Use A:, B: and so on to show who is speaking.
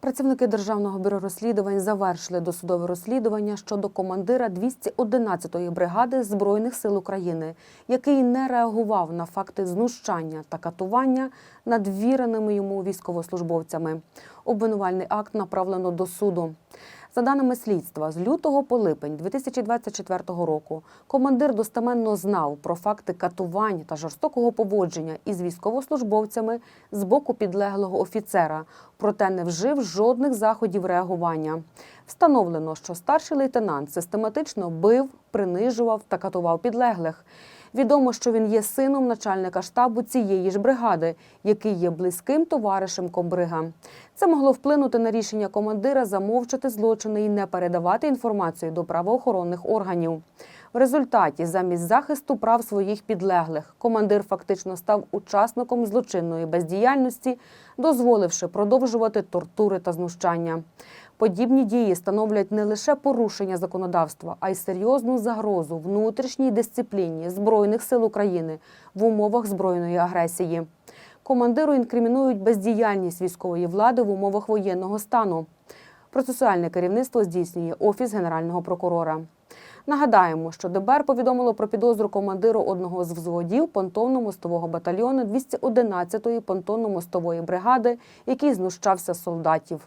A: Працівники Державного бюро розслідувань завершили досудове розслідування щодо командира 211-ї бригади Збройних сил України, який не реагував на факти знущання та катування над віреними йому військовослужбовцями. Обвинувальний акт направлено до суду. За даними слідства, з лютого по липень 2024 року командир достеменно знав про факти катувань та жорстокого поводження із військовослужбовцями з боку підлеглого офіцера, проте не вжив жодних заходів реагування. Встановлено, що старший лейтенант систематично бив, принижував та катував підлеглих. Відомо, що він є сином начальника штабу цієї ж бригади, який є близьким товаришем комбрига. Це могло вплинути на рішення командира замовчати злочини і не передавати інформацію до правоохоронних органів. В результаті, замість захисту прав своїх підлеглих, командир фактично став учасником злочинної бездіяльності, дозволивши продовжувати тортури та знущання. Подібні дії становлять не лише порушення законодавства, а й серйозну загрозу внутрішній дисципліні Збройних сил України в умовах збройної агресії. Командиру інкримінують бездіяльність військової влади в умовах воєнного стану. Процесуальне керівництво здійснює Офіс Генерального прокурора. Нагадаємо, що ДБР повідомило про підозру командиру одного з взводів понтонно-мостового батальйону 211-ї понтонно-мостової бригади, який знущався з солдатів.